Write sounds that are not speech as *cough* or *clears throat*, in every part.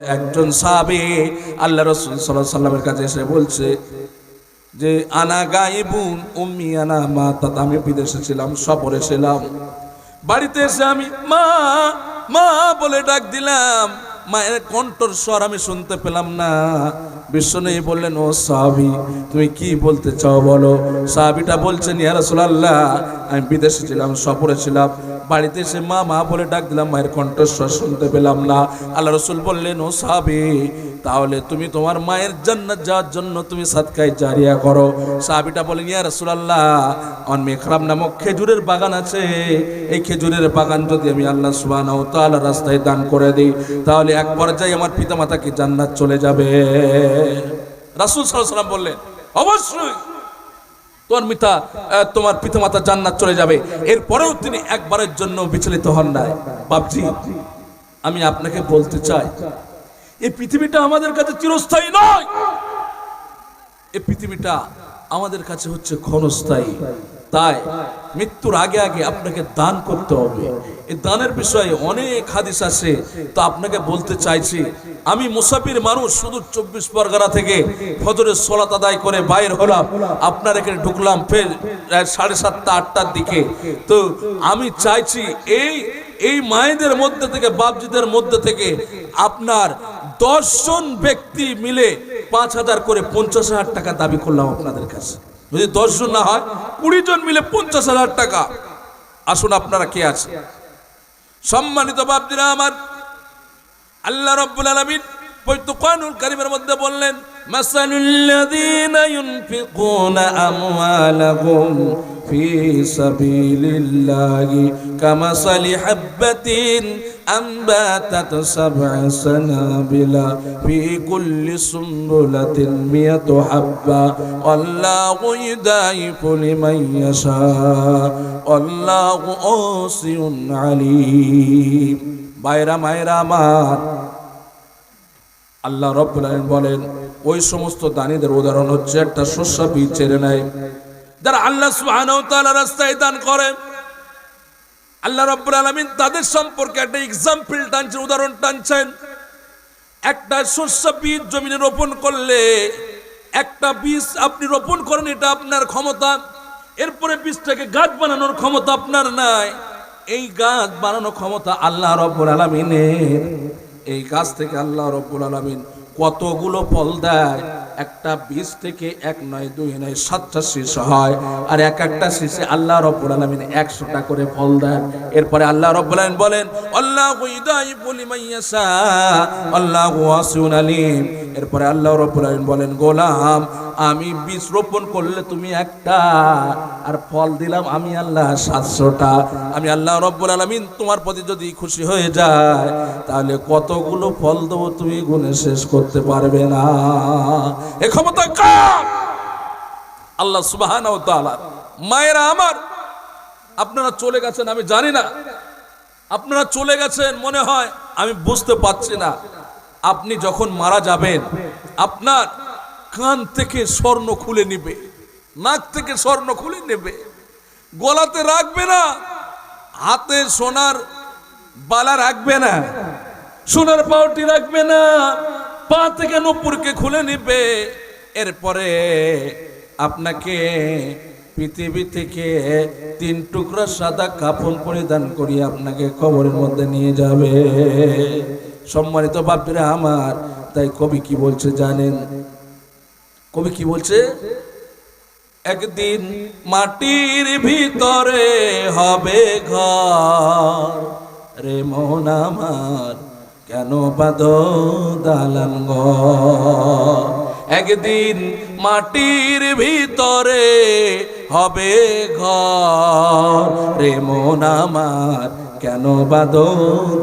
একজন সাহাবী আল্লাহ রসুল সাল্লামের কাছে এসে বলছে যে, আনা গাইবুন, উম্মি আনা মা তাতে আমি বিদেশে ছিলাম, সফরে ছিলাম। বাড়িতে এসে আমি, মা মা বলে ডাক দিলাম। মায়ের কণ্ঠর স্বর আমি শুনতে পেলাম না। বিশ্বনয়ী বললেন, ও সাহাবি, তুমি কি বলতে চাও বলো? সাহাবিটা বলছেন, ইয়া রাসূলুল্লাহ, আমি বিদেশে ছিলাম, সফরে ছিলাম। বাড়িতে এসে মা মা বলে ডাক দিলাম, মায়ের কণ্ঠস্বর শুনতে পেলাম না। আল্লাহ রসুল বললেন, ও সাহাবি, তাহলে তুমি তোমার মায়ের জান্নাত যাওয়ার জন্য তুমি সাদকায় জারিয়া করো। সাহাবিটা বলেন, ইয়া আল্লাহ আমার মেখরাম নামক খেজুরের বাগান আছে। এই খেজুরের বাগান যদি আমি আল্লাহ সুবহানাহু ওয়া তাআলা রাস্তায় দান করে দিই, তাহলে এক পর্যায়ে আমার পিতামাতা কি জান্নাত চলে যাবে। রাসূল আলাইহি বললেন, অবশ্যই। তোমার মিথা তোমার পিতামাতা জান্নাত চলে যাবে। এরপরেও তিনি একবারের জন্য বিচলিত হন নাই। বাপজি, আমি আপনাকে বলতে চাই, এই পৃথিবীটা আমাদের কাছে চিরস্থায়ী নয়। এই পৃথিবীটা আমাদের কাছে হচ্ছে ক্ষণস্থায়ী। তাই মৃত্যুর আগে আগে আপনাকে দান করতে হবে। এই দানের বিষয়ে অনেক হাদিস আছে। তো আপনাকে বলতে চাইছি, আমি মুসাফির মানুষ, শুধু চব্বিশ পরগনা থেকে ফজরের সলাত আদায় করে বাইর হলাম। আপনার এখানে ঢুকলাম ফের সাড়ে সাতটা, আটটার দিকে। তো আমি চাইছি এই এই মায়েদের মধ্যে থেকে, বাপজিদের মধ্যে থেকে আপনার দশজন ব্যক্তি মিলে পাঁচ হাজার করে পঞ্চাশ হাজার টাকা দাবি করলাম আপনাদের কাছে। যদি দশজন না হয়, কুড়ি জন মিলে পঞ্চাশ হাজার টাকা। আসুন আপনারা কে আছে? সম্মানিত বাপজিরা আমার, আল্লাহ রব্বুল আলামিন কারীমের মধ্যে বললেন أنباتت سبع سنابل في كل سنبلة مئة حبة والله يضاعف لمن يشاء والله واسع عليم বাইরা মায়েরা আমার আল্লাহ রব্বুল আলামিন বলেন ওই সমস্ত দানীদের উদাহরণ হচ্ছে একটা শস্য বীজ ছেড়ে নেয় যারা আল্লাহ সুবহানাহু ওয়া তাআলা রাস্তায় দান করে আল্লাহ রব্বুল আলামিন তাদের সম্পর্কে একটা এক্সাম্পল টানছেন, উদাহরণ টানছেন। একটা শস্য বীজ জমিনে রোপণ করলে, একটা বীজ আপনি রোপণ করেন, এটা আপনার ক্ষমতা। এরপরে বীজটাকে গাছ বানানোর ক্ষমতা আপনার নাই। এই গাছ বানানোর ক্ষমতা আল্লাহ রব্বুল আলামিনের। এই গাছ থেকে আল্লাহ রব্বুল আলামিন কতগুলো ফল দেয় একটা বীজ থেকে এক নয়, দুই নয়, সাতটা শীষ হয়। আর এক একটা শীষে আল্লাহ রব্বুল আলামিন একশোটা করে ফল দেন। এরপরে আল্লাহ রব্বুল আলামিন বলেন, আল্লাহু আল্লাহু এরপরে আল্লাহ রব্বুল আলামিন বলেন, গোলাম, আমি বীজ রোপণ করলে তুমি একটা, আর ফল দিলাম আমি আল্লাহ সাতশোটা। আমি আল্লাহ রব্বুল আলামিন তোমার প্রতি যদি খুশি হয়ে যায়, তাহলে কতগুলো ফল দেবো তুমি গুণে শেষ করতে পারবে না। এ ক্ষমতা কার? আল্লাহ তাআলা, মায়েরা আমার, আপনারা চলে গেছেন, আমি জানি না। আপনারা চলে গেছেন মনে হয়, আমি বুঝতে পারছি না। আপনি যখন মারা যাবেন, আপনার কান থেকে স্বর্ণ খুলে নিবে, নাক থেকে স্বর্ণ খুলে নেবে। গলাতে রাখবে না, হাতে সোনার বালা রাখবে না, সোনার পাউটি রাখবে না। পা থেকে নুপুরকে খুলে নিবে। এরপরে আপনাকে পৃথিবী থেকে তিন টুকরা সাদা কাপড় পরিধান করিয়ে আপনাকে কবরের মধ্যে নিয়ে যাবে। সম্মানিত বাপরে আমার, তাই কবি কি বলছে জানেন? কবি কি বলছে? একদিন মাটির ভিতরে হবে ঘর। রে মন আমার কেন বাদ দালান ঘর একদিন মাটির ভিতরে হবে ঘর। রে মন আমার, কেন বাদ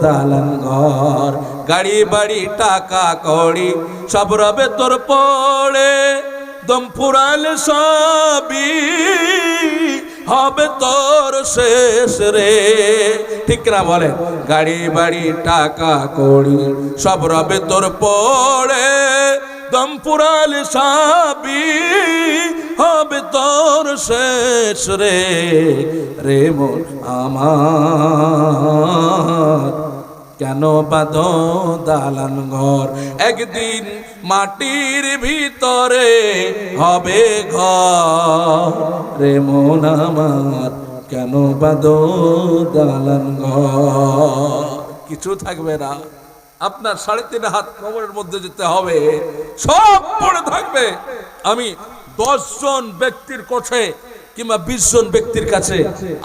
দালান ঘর? গাড়ি, বাড়ি, টাকা, কড়ি, সব রবে তোর পড়ে। দম ফুরাল সবই হবে তোর শেষ রে। ঠিক না বলে গাড়ি, বাড়ি, টাকা, কড়ি, সব রবে তোর পড়ে। দম পুরাল সাবি হবে তোর শেষ রে। রে মন আমার। কেন বাদ দালান ঘর? একদিন মাটির ভিতরে হবে ঘর। রে মন আমার, কেন বাদ দালান কিছু থাকবে না। আপনার সাড়ে তিন হাত কবরের মধ্যে যেতে হবে। সব পড়ে থাকবে। আমি দশ জন ব্যক্তির কাছে কিংবা বিশ জন ব্যক্তির কাছে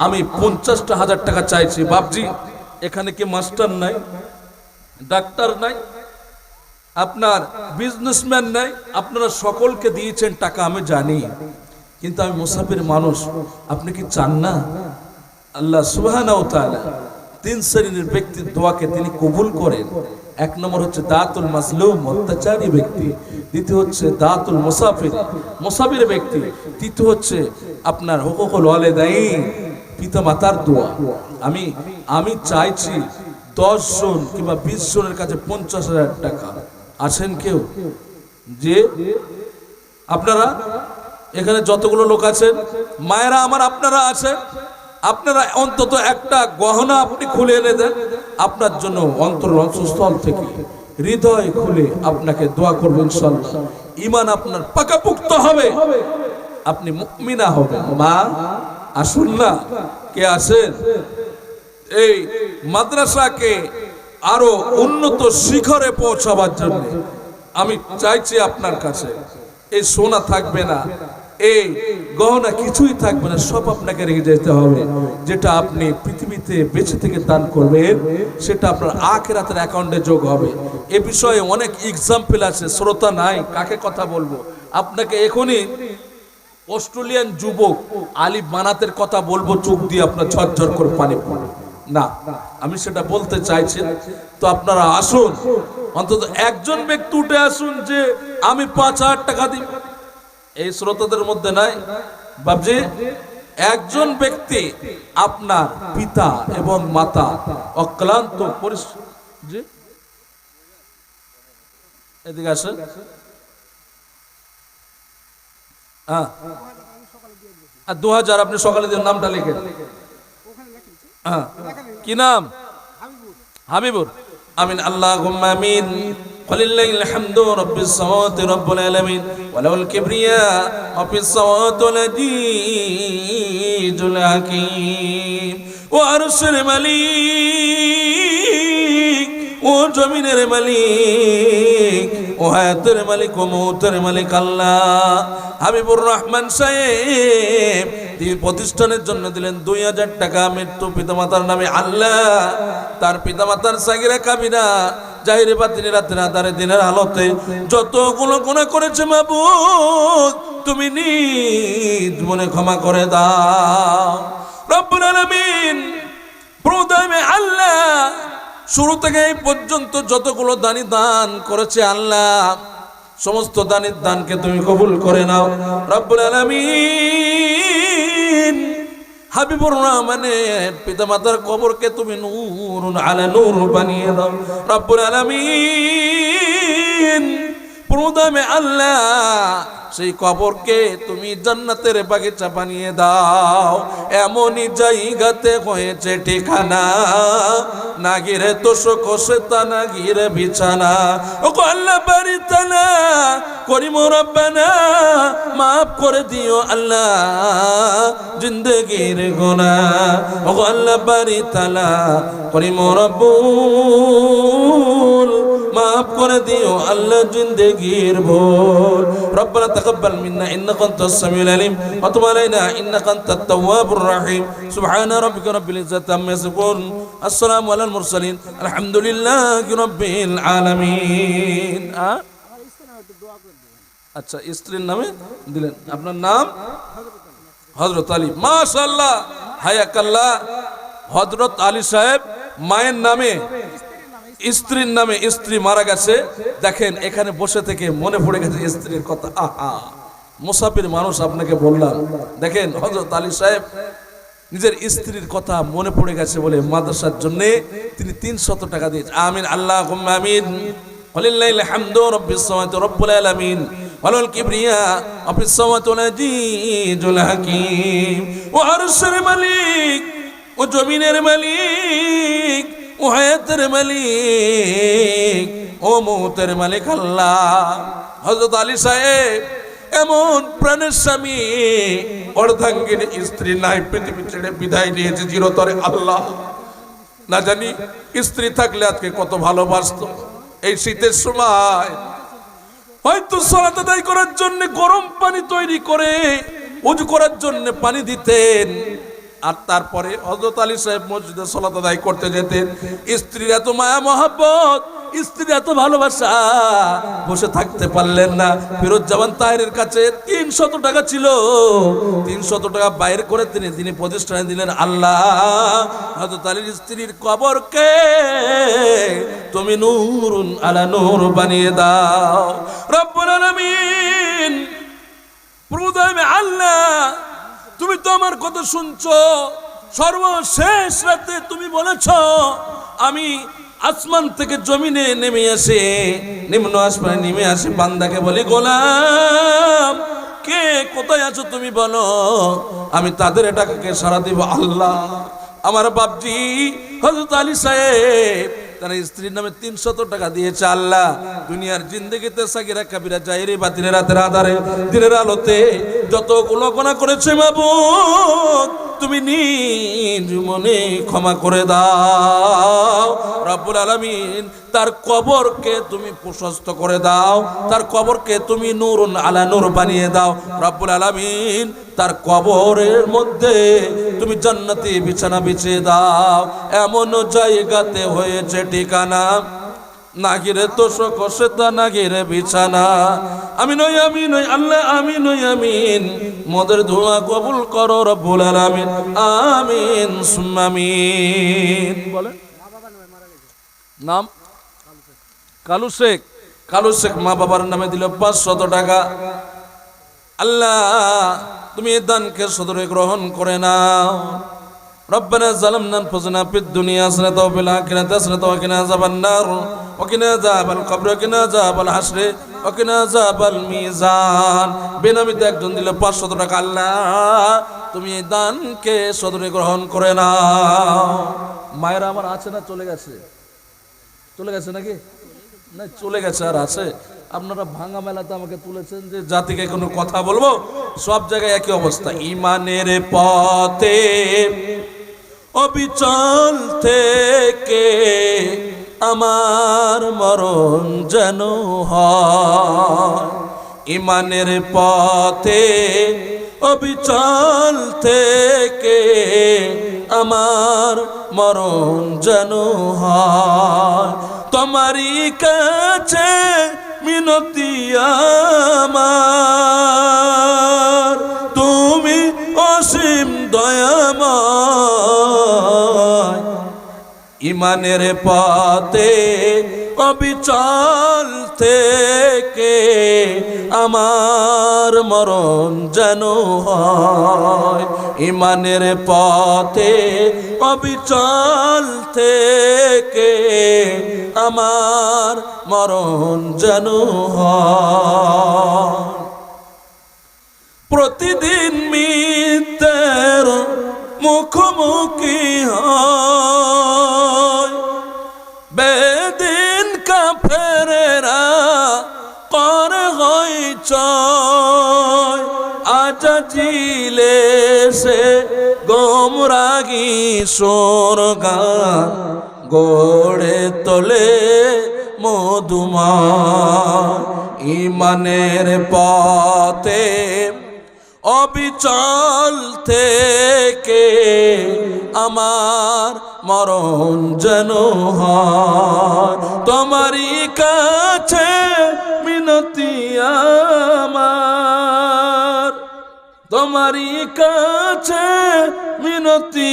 আমি পঞ্চাশটা হাজার টাকা চাইছি। বাপজি এখানে কি মাস্টার নাই? ডাক্তার নাই? আপনার বিজনেসম্যান নাই? আপনারা সকলকে দিয়েছেন টাকা, আমি জানি। কিন্তু আমি মুসাফির মানুষ, আপনি কি চান না? আল্লাহ সুবহানাহু ওয়া তাআলা তিন শ্রেণির ব্যক্তির দোয়াকে তিনি কবুল করেন। এক নম্বর হচ্ছে দাতুল মাজলুম, অত্যাচারী ব্যক্তি। দ্বিতীয় হচ্ছে দাতুল মুসাফির মুসাফির ব্যক্তি। তৃতীয় হচ্ছে আপনার হুকুকুল ওয়ালিদাইন। পিতা মাতার দোয়া। আমি আমি চাইছি দশ জন কিংবা বিশ জনের কাছে পঞ্চাশ হাজার টাকা। আছেন কেউ? যে, আপনারা এখানে যতগুলো লোক আছেন, মায়েরা আমার আপনারা আছে আপনারা অন্তত একটা গহনা আপনি খুলে এনে দেন, আপনার জন্য অন্তর অন্তঃস্থল থেকে হৃদয় খুলে আপনাকে দোয়া করবেন ইনশাআল্লাহ। ইমান আপনার পাকাপুক্ত হবে। আপনি মুমিনা হবেন। মা আসুন না, কে আছেন? এই মাদ্রাসাকে আরও উন্নত শিখরে পৌঁছাবার জন্য আমি চাইছি আপনার কাছে। এই সোনা থাকবে না, এই গহনা কিছুই থাকবে না, সব আপনাকে রেখে যেতে হবে। যেটা আপনি পৃথিবীতে বেঁচে থেকে দান করবেন, সেটা আপনার আখেরাতের অ্যাকাউন্টে যোগ হবে। এ বিষয়ে অনেক এক্সাম্পল আছে, শ্রোতা নাই, কাকে কথা বলব? আপনাকে এখনই অস্ট্রেলিয়ান যুবক আলী বানাতের কথা বলব, চোখ দিয়ে আপনার ঝরঝর করে পানি পড়ে। না, আমি সেটা বলতে চাইছি। তো আপনারা আসুন, অন্তত একজন ব্যক্তি উঠে আসুন যে আমি পাঁচ হাজার টাকা দিব এই শ্রোতাদের মধ্যে নাই? বাবজি একজন ব্যক্তি আপনার পিতা এবং মাতা অক্লান্ত পরিশ্রম এদিকে আসেন। হ্যাঁ আর দু হাজার আপনি সকালে দিন নামটা লিখে হ্যাঁ কি নাম হাবিবুর আমিন আল্লাহ আমিন ولله الحمد رب السماوات رب العالمين وله الكبرياء وفي السماوات العزيز الحكيم وعرش المليك ও জমিনের মালিক ও হায়াতের মালিক, ও মৌতের মালিক আল্লাহ। হাবিবুর রহমান সাহেব, তিনি প্রতিষ্ঠানের জন্য দিলেন দুই হাজার টাকা মৃত্যু পিতামাতার নামে আল্লাহ। তার পিতামাতার সাগিরা কাবিরা, জাহিরে বাতিনি রাতের আধারে দিনের আলোতে যতগুলো গুণা করেছে মাবুদ, তুমি নিজ মনে ক্ষমা করে দাও। রব্বুল আলামিন প্রদামে আল্লাহ শুরু থেকে এই পর্যন্ত যতগুলো দানি দান করেছে আল্লাহ, সমস্ত দানির দানকে তুমি কবুল করে নাও। রব্বুল আলামিন হাবিবুর রহমানের পিতামাতার কবরকে তুমি নূর আলা নূর বানিয়ে দাও। রব্বুল আলামিন প্রদামে আল্লাহ সেই কবরকে তুমি জান্নাতের বাগিচা বানিয়ে দাও। এমনই জায়গাতে হয়েছে ঠিকানা। না গিরে তোষক তা না গিরে বিছানা। ও আল্লাহ বাড়ি তানা করিম রব্বানা, মাফ করে দিও আল্লাহ, জিন্দগির গোনা ও আল্লাহ বাড়ি তালা করিম রব্বুল মাফ করে দিও আল্লাহ জিন্দগির ভোল রব্বানা তাকাব্বাল মিন্না ইন্নাকা আনতাস সামিউল আলিম। ওয়া তুব আলাইনা ইন্নাকা আনতাত তাওয়াবুর রহিম। সুবহানা রাব্বিকা রাব্বিল ইজ্জাতি আম্মা ইয়াসিফুন। আসসালামু আলাল মুরসালিন। আলহামদুলিল্লাহি রাব্বিল আলামিন। আচ্ছা স্ত্রীর নামে দিলেন। আপনার নাম? হজরত আলী। মাশাল্লাহ হায়াকাল্লাহ। হজরত আলী সাহেব মায়ের নামে স্ত্রীর নামে স্ত্রী মারা গেছে দেখেন এখানে বসে থেকে মনে পড়ে গেছে স্ত্রীর কথা আহা মুসাফির মানুষ আপনাকে বললাম দেখেন হজরত আলী সাহেব নিজের স্ত্রীর কথা মনে পড়ে গেছে বলে মাদ্রাসার জন্য তিনি তিনশত টাকা দিয়েছে আমিন আল্লাহ আমিন ولله الحمد رب السماوات رب العالمين وله الكبرياء وفي السماوات العزيز الحكيم وعرش الملك ও জমিনের মালিক ও হায়াতের মালিক, ও মৌতের মালিক আল্লাহ। হজরত আলী সাহেব, এমন প্রাণের স্বামী, অর্ধাঙ্গিনী স্ত্রী নাই, পৃথিবী ছেড়ে বিদায় নিয়েছে চিরতরে আল্লাহ। না জানি স্ত্রী থাকলে আজকে কত ভালোবাসতো। এই শীতের সময় হয়তো সলাত আদায় করার জন্য গরম পানি তৈরি করে, উজু করার জন্য পানি দিতেন। আর তারপরে হজরত আলী সাহেব মসজিদে সলাত আদায় করতে যেতেন। স্ত্রীর এত মায়া, মহাব্বত, স্ত্রীর এত ভালোবাসা, বসে থাকতে পারলেন না। ফিরোজ জামান তাহেরের কাছে তিন শত টাকা ছিল। তিন শত টাকা বাইর করে তিনি তিনি প্রতিষ্ঠানে দিলেন, আল্লাহ হজরত আলীর স্ত্রীর কবরকে তুমি নূরুন আলা নূর বানিয়ে দাও। রব্বুল আলামিন প্রভুদয় আল্লাহ তুমি তো আমার কথা শুনছো। সর্বশেষ রাতে তুমি বলেছ, আমি আসমান থেকে জমিনে নেমে আসে নিম্ন আসমানে নেমে আসে বান্দাকে বলি, গোলাম, কে, কোথায় আছো তুমি বলো? আমি তাদের এটাকে সারা দিব আল্লাহ। আমার বাপজি হজরত আলী সাহেব তার স্ত্রীর নামে তিনশত টাকা দিয়েছে আল্লাহ। দুনিয়ার জিন্দগিতে সাকিরা কাবিরা জাইরে বা দিনের রাতের আধারে। দিনের আলোতে যত গুণগণা করেছে মাবুদ তুমি নিজ মনে ক্ষমা করে দাও। রব্বুল আলামিন, তার কবরকে তুমি প্রশস্ত করে দাও। তার কবরকে তুমি নূরুন আলা নূর বানিয়ে দাও। রব্বুল আলামিন, তার কবরের মধ্যে তুমি জান্নাতি বিছানা বিছিয়ে দাও। এমন জায়গাতে হয়েছে ঠিকানা নাগিরে তো কষে তা নাগিরে বিছানা। আমি নই আমি নই, আল্লাহ, আমি নই, আমিন। মদের ধোঁয়া কবুল করো, রব্বুল আলামিন। আমিন সুম্মামিন বলে নাম? কালু শেখ। কালু শেখ মা বাবার নামে দিল পাঁচশত টাকা। আল্লাহ, তুমি দানকে সদরে গ্রহণ করে নাও। ربنا ظلمنا انفسنا في الدنيا حسنة وفي الآخرة حسنة وقنا عذاب النار وقنا عذاب القبر وقنا عذاب الحشر وقنا عذاب الميزان বেনামিতে একজন দিলে পাঁচশত টাকা আল্লাহ তুমি এই দানকে সদরে গ্রহণ করে নাও মায়েরা আমার আছে না চলে গেছে চলে গেছে নাকি না চলে গেছে আর আছে আপনারা ভাঙা মেলাতে আমাকে তুলেছেন যে জাতিকে কোনো কথা বলবো সব জায়গায় একই অবস্থা ইমানের পথে অবিচল থেকে আমার মরণ যেন ইমানের পথে অবিচল থেকে আমার মরণ যেন তোমারই কাছে মিনতি আমার। তুমি অসীম দয়াময় ইমানের পথে অবিচল থেকে আমার মরণ যেন হয়। ইমানের পথে অবিচল থেকে আমার মরণ যেন প্রতিদিন মিত্রের মুখোমুখি হয়। আজাজিলে সে গোমরাগি সোরগা গড়ে তোলে মধুমা ইমানের পথে অবিচল থেকে আমার মরণ যেন তোমারই কাছে মিনতি আমার। তোমারই কাছে মিনতি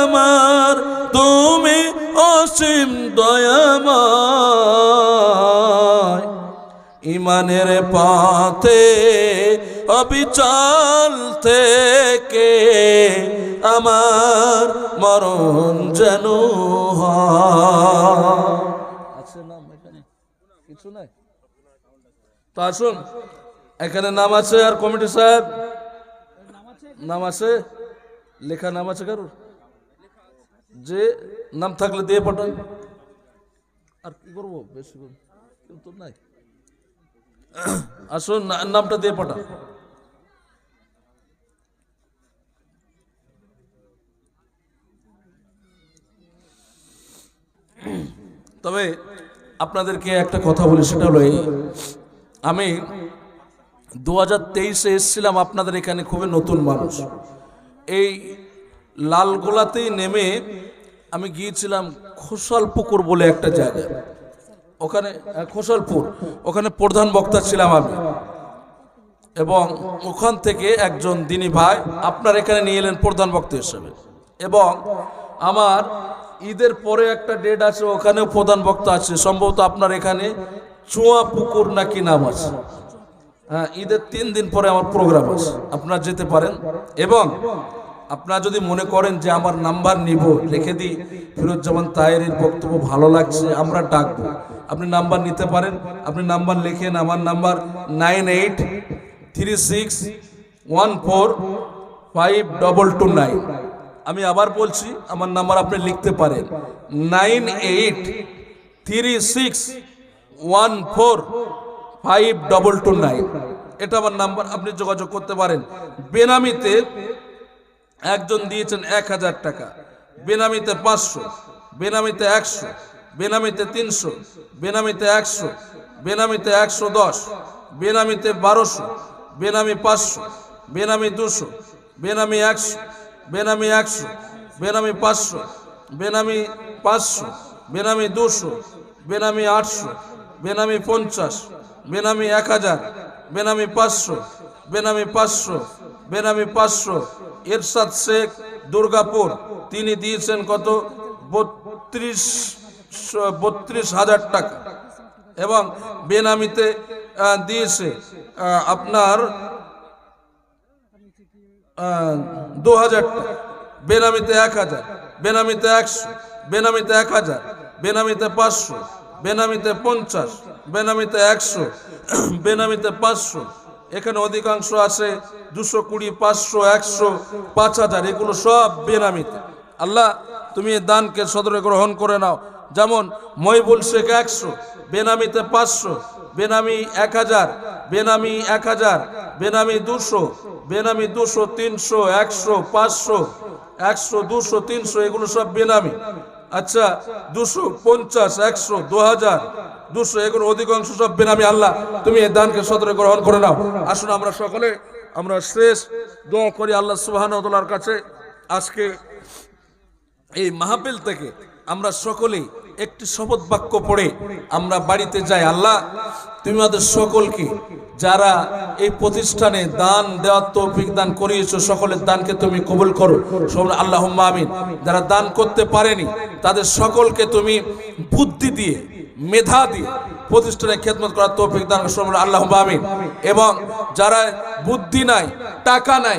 আমার তুমি অসীম দয়াময়। ইমানের পথে অবিচল থেকে আমার মরণ যেন আছে নাম এখানে? কিছু নাই? তো আসুন এখানে নাম আছে আর কমিটি সাহেব। নাম আছে, লেখা নাম আছে কারোর? যে নাম থাকলে দিয়ে পাঠান। আর কি করব? বেশি করে? কেউ তো নাই। আসুন নামটা দিয়ে পাঠান। তবে আপনাদেরকে একটা কথা বলি, সেটা হলো আমি দু হাজার তেইশে এসেছিলাম আপনাদের এখানে খুবই নতুন মানুষ। এই লালগোলাতেই নেমে আমি গিয়েছিলাম খোসাল পুকুর বলে একটা জায়গা ওখানে আহ, খোসালপুর ওখানে প্রধান বক্তা ছিলাম আমি। এবং ওখান থেকে একজন দিনী ভাই আপনার এখানে নিয়ে এলেন প্রধান বক্তা হিসেবে। এবং আমার ঈদের পরে একটা ডেট আছে ওখানেও প্রধান বক্তা আছে। সম্ভবত আপনার এখানে চুয়া পুকুর নাকি নাম আছে। হ্যাঁ ঈদের তিন দিন পরে আমার প্রোগ্রাম আছে। আপনারা যেতে পারেন। এবং আপনারা যদি মনে করেন যে আমার নাম্বার নিব রেখে দিই, ফিরোজ্জামান তায়ের বক্তব্য ভালো লাগছে, আমরা ডাকবো। আপনি নাম্বার নিতে পারেন। আপনি নাম্বার লেখেন, আমার number nine eight three six one four five double two nine. আমি আবার বলছি, আমার নাম্বার আপনি লিখতে পারেন। Nine eight three six one four five double two nine এটা আমার নাম্বার আপনি যোগাযোগ করতে পারেন। বেনামিতে একজন দিয়েছেন এক হাজার টাকা। বেনামিতে পাঁচশো, বেনামিতে একশো, বেনামিতে তিনশো, বেনামিতে একশো বেনামিতে একশো দশ, বেনামিতে বারোশো, বেনামি পাঁচশো, বেনামি দুশো, বেনামি একশো বেনামি একশো, বেনামি পাঁচশো বেনামি পাঁচশো, বেনামি দুশো, বেনামি আটশো, বেনামি পঞ্চাশ বেনামি এক হাজার, বেনামি পাঁচশো বেনামি পাঁচশো বেনামি পাঁচশো। এরশাদ শেখ দুর্গাপুর, তিনি দিয়েছেন কত? বত্রিশ বত্রিশ হাজার টাকা। এবং বেনামিতে দিয়েছে আপনার দু হাজার টাকা। বেনামিতে এক হাজার, বেনামিতে একশো, বেনামিতে এক হাজার, বেনামিতে পাঁচশো। বেনামিতে পঞ্চাশ, বেনামিতে একশো, *clears throat* বেনামিতে পাঁচশো। এখানে অধিকাংশ আছে দুশো কুড়ি, পাঁচশো, একশো, পাঁচ হাজার। এগুলো সব বেনামিতে। আল্লাহ, তুমি দানকে সদরে গ্রহণ করে নাও। যেমন মহিবুল শেখ একশো, বেনামিতে পাঁচশো, বেনামি এক হাজার, বেনামি এক হাজার, বেনামি দুশো বেনামি দুশো, তিনশো, একশো, পাঁচশো, একশো, দুশো, তিনশো, এগুলো সব বেনামি। আচ্ছা দুশো পঞ্চাশ, একশো দু হাজার দুশো এগুলো অধিকাংশ সব বেনামি আল্লাহ। তুমি এই দানকে সতরে গ্রহণ করে নাও। আসুন আমরা সকলে, আমরা শেষ দোয়া করি আল্লাহ সুবাহর কাছে। আজকে এই মাহফিল থেকে আমরা সকলেই একটি শপথ বাক্য পড়ে আমরা বাড়িতে যাই, আল্লাহ, তুমি আমাদের সকলকে যারা এই প্রতিষ্ঠানে দান দেওয়ার তৌফিক দান করিয়েছো, সকলের দানকে তুমি কবুল করো। সব আল্লাহ আমিন। যারা দান করতে পারেনি, তাদের সকলকে তুমি বুদ্ধি দিয়ে, মেধা দিয়ে প্রতিষ্ঠানে খেদমত করার তৌফিক দান সব আল্লাহ আমিন। এবং যারা বুদ্ধি নাই, টাকা নাই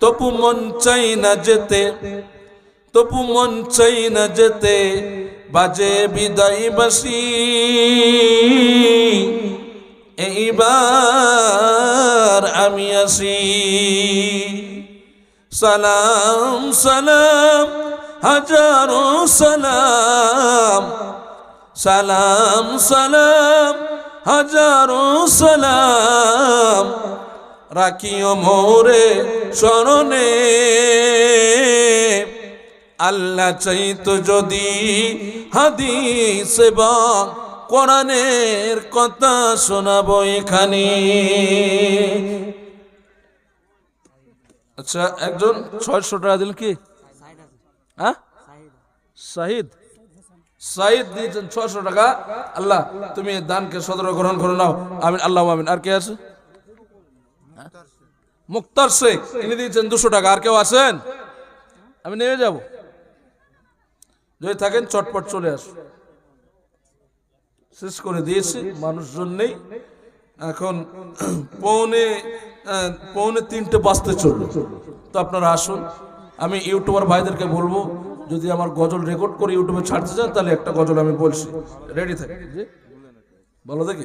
তপু মন চাই না যেতে, তপু মন চাই না যেতে, বাজে বিদায় বাসি। এইবার আমি আসি। সালাম সালাম, হাজারো সালাম। সালাম সালাম, হাজারো সালাম। রাখিও মোরে স্মরণে। আল্লাহ চাইতো যদি হাদিস এবং কোরআনের কথা শোনাবো এখানে। আচ্ছা একজন ছয়শো টাকা দিল কি? হ্যাঁ? শাহিদ সাইদ দিয়েছেন ছশো টাকা। আল্লাহ, তুমি দানকে সদর গ্রহণ করে নাও। আমিন, আল্লাহ আমিন। আর কে আছে? মুক্তার শেখ ইনি দিয়েছেন দুশো টাকা। আর কেউ আছেন? আমি নেমে যাব। যদি থাকেন, চটপট চলে আসুন শেষ করে দিয়েছি, মানুষজন নেই। এখন পৌনে পৌনে তিনটে বাজতে চলল। তো আপনারা আসুন। আমি ইউটিউবার ভাইদেরকে বলব, যদি আমার গজল রেকর্ড করে ইউটিউবে ছাড়তে চান, তাহলে একটা গজল আমি বলছি। রেডি থাকে? বলো দেখি।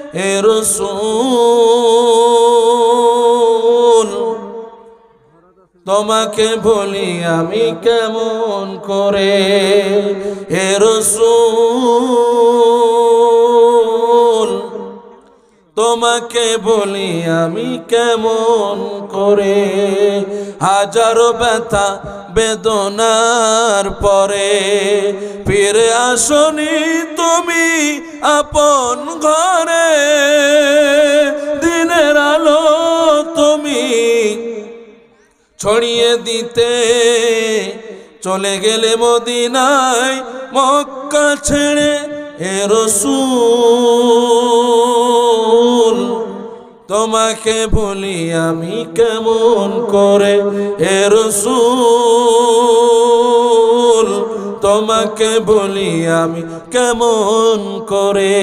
রসুল তোমাকে বলি আমি কেমন করে? হে রসুল তোমাকে বলি আমি কেমন করে? হাজারো ব্যথা বেদনার পরে ফিরে আসনি তুমি আপন ঘরে। দিনের আলো তুমি ছড়িয়ে দিতে চলে গেলে মদিনায় মক্কা ছেড়ে হে রসুল। তোমাকে বলি আমি কেমন করে হে রসুল? তোমাকে বলি আমি কেমন করে?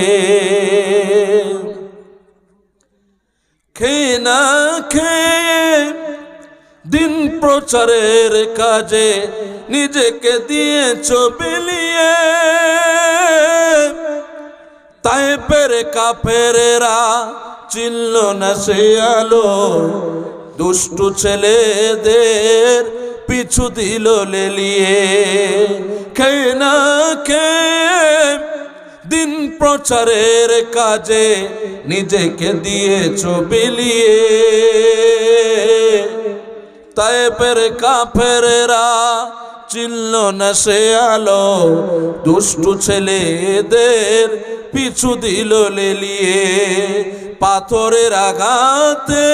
খেয়ে না খেয়ে দিন প্রচারের কাজে নিজেকে দিয়েছ বিলিয়ে। তাই পেরে কাফেরেরা চিনল না সে আলো। দুষ্টু ছেলেদের পিছু দিল লেলিয়ে। খেয়ে না খেয়ে দিন প্রচারের কাজে নিজেকে দিয়েছ বিলিয়ে। তাই পের কাফেরেরা চিনল না সে আলো। দুষ্টু ছেলেদের পিছু দিল লেলিয়ে। পাথরের আঘাতে।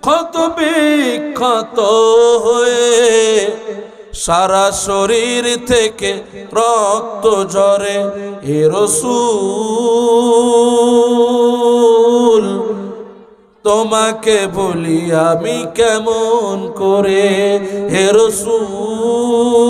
ক্ষত বিক্ষত হয়ে সারা শরীর থেকে রক্ত ঝরে এ রসুল। তোমাকে বলি আমি কেমন করে? হে রসুল।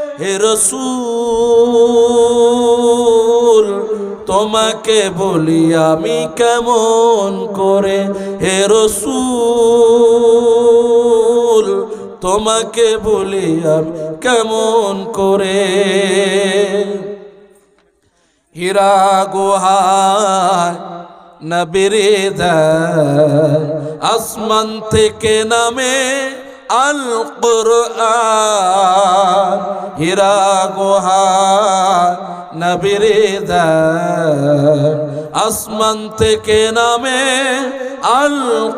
হে রসুল, তোমাকে বলি আমি কেমন করে? হে রসুল, তোমাকে বলি আমি কেমন করে? হীরা গুহায় নবীর আসমান থেকে নামে আল কোরআন হীরা নবীর আসমান থেকে নামে আল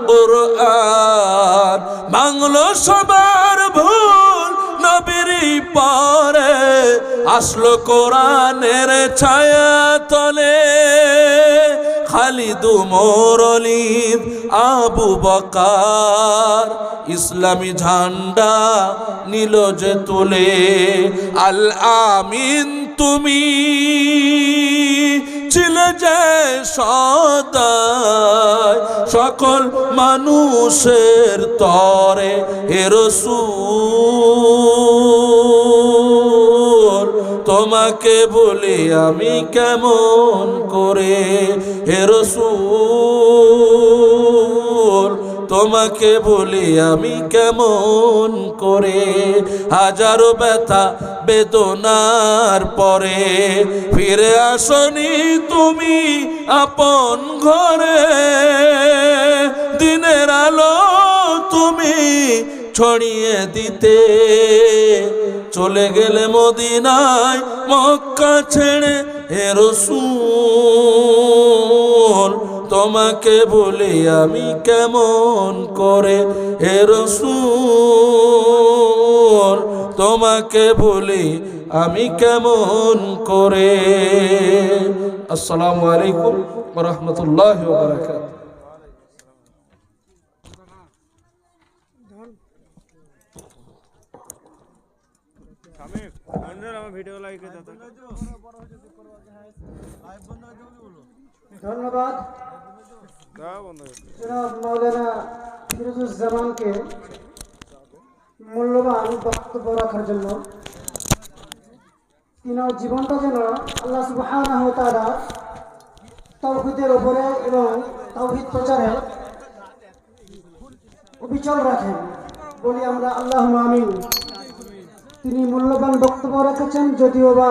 কোরআন বাংলো সবার ভুল নবীরই পরে। আসলো কোরআনের ছায়া তলে খালিদু মোরলিদ আবু বকার। ইসলামী ঝান্ডা নিল যে তুলে, আল আমিন তুমি ছিলে যে সদায় সকল মানুষের তরে হে রসুল। তোমাকে বলি আমি কেমন করে? হে রসুল, তোমাকে বলি আমি কেমন করে? হাজারো ব্যথা বেদনার পরে ফিরে আসনি তুমি আপন ঘরে। দিনের আলো ছড়িয়ে দিতে। চলে গেলে মদিনায় মক্কা ছেড়ে হে রসুল, তোমাকে বলি আমি কেমন করে? হে রসুল, তোমাকে বলি আমি কেমন করে? আসসালামু আলাইকুম রহমতুল্লাহ বারকাত ধন্যবাদ। মৌলানা ফিরোজুজ্জামানকে মূল্যবান বক্তব্য রাখার জন্য তিনার জীবনটা যেন আল্লাহ সুবহানাহু ওয়া তাআলা তাওহীদের এবং তাওহীদ প্রচারে অবিচল রাখেন। বলি আমরা আল্লাহ আমিন। তিনি মূল্যবান বক্তব্য রেখেছেন যদিও বা